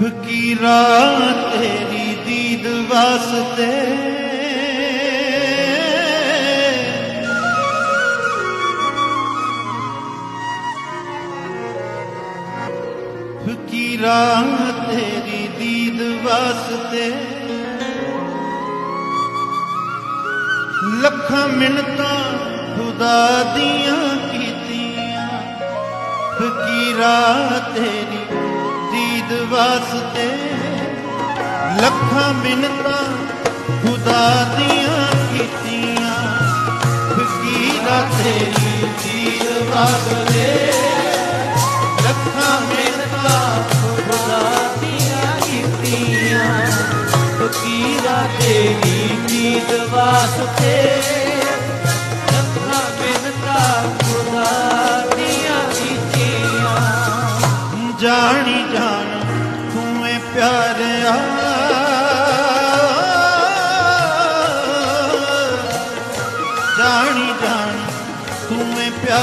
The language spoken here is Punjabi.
ਫਕੀਰਾ ਤੇਰੀ ਦੀਦ ਵਾਸਤੇ? ਫਕੀਰਾ ਤੇਰੀ ਦੀਦ ਵਾਸਤੇ? ਲੱਖਾਂ ਮਿੰਨਤਾਂ ਖੁਦਾ ਦੀਆਂ ਕੀਤੀਆਂ। ਫਕੀਰਾ ਤੇਰੀ ਦੀਦ ਵਾਸਤੇ ਲੱਖਾਂ ਮਿੰਨਤਾਂ ਖੁਦਾ ਦੀਆਂ ਕੀਤੀਆਂ। ਫਕੀਰਾ ਤੇਰੀ ਦੀਦ ਵਾਸਤੇ ਲੱਖਾਂ ਮਿੰਨਤਾਂ ਖੁਦਾ ਦੀਆਂ ਕੀਤੀਆਂ। ਫਕੀਰਾ ਤੇਰੀ ਦੀਦ ਵਾਸਤੇ ਲੱਖਾਂ ਮਿੰਨਤਾਂ ਖੁਦਾ ਦੀਆਂ ਕੀਤੀਆਂ। ਜਾਣੀ ਜਾ ਜਾਣੀ ਜਾਣ ਤੂੰ ਏ ਪਿਆਰਿਆ